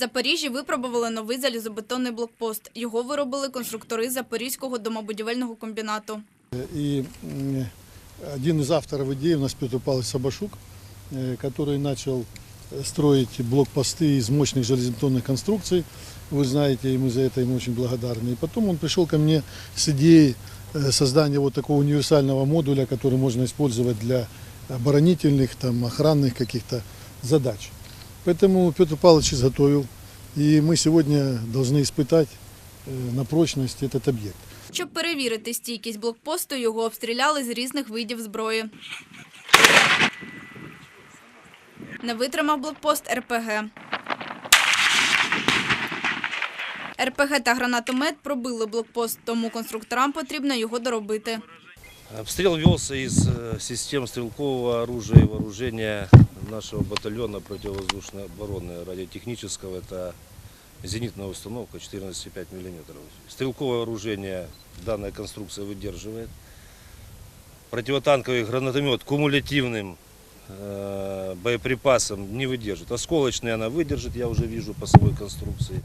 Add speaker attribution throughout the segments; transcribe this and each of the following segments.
Speaker 1: Запоріжжі випробували новий залізобетонний блокпост. Його виробили конструктори Запорізького домобудівельного комбінату.
Speaker 2: И м, один из авторов идеи у нас Петр Павлович Сабашук, э, который начал э, строить блокпосты из мощных железобетонных конструкций. Вы знаете, и мы за это ему очень благодарны. И потом он пришел ко мне с идеей э, создания вот такого универсального модуля, который можно использовать для оборонительных, там, охранных каких-то задач. Поэтому Петр Павлович изготовил. И мы сегодня должны испытать э, на прочность этот объект.
Speaker 1: Щоб перевірити стійкість блокпосту, його обстріляли з різних видів зброї. Не витримав блокпост РПГ. РПГ та гранатомет пробили блокпост, тому конструкторам потрібно його доробити.
Speaker 3: Обстрел велся из э, систем стрелкового оружия и вооружения нашего батальона противовоздушной обороны радиотехнического. Это зенитная установка 14,5 мм. Стрелковое вооружение данная конструкция выдерживает. Противотанковый гранатомет кумулятивным э, боеприпасом не выдержит. Осколочный она выдержит, я уже вижу по самой конструкции.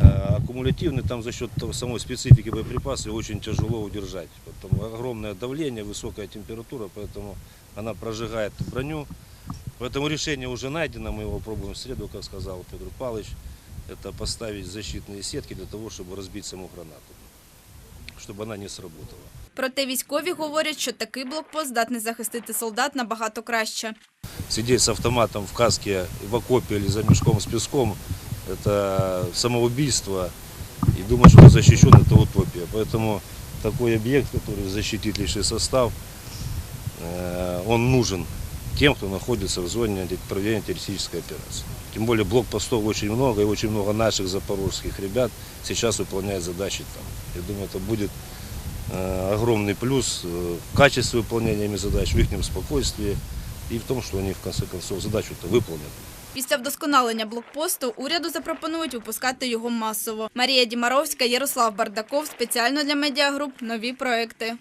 Speaker 3: Э, Аккумулятивный там за счет самой специфики боеприпаса очень тяжело удержать. Потом огромное давление, высокая температура, поэтому она прожигает броню. Поэтому решение уже найдено, мы его пробуем в среду, как сказал Петр Павлович. Это поставить защитные сетки для того, чтобы разбить саму гранату, чтобы она не сработала.
Speaker 1: Проте військові говорять, що такий блокпост здатний захистити солдат набагато краще.
Speaker 3: Сидеть с автоматом в каске в окопе или за мешком с песком – это самоубийство. И думать, что ты защищен – это утопия. Поэтому такой объект, который защитит личный состав, э, он нужен тем, кто находится в зоне проведения террористической операции. Тем более блокпостов очень много, и очень много наших запорожских ребят сейчас выполняют задачи там. Я думаю, это будет э, огромный плюс э, в качестве выполнения ими задач, в их спокойствии и в том, что они в конце концов задачу-то выполнят.
Speaker 1: Після вдосконалення блокпосту уряду запропонують випускати його масово. Марія Дімаровська, Ярослав Бардаков. Спеціально для медіагруп. Нові проекти.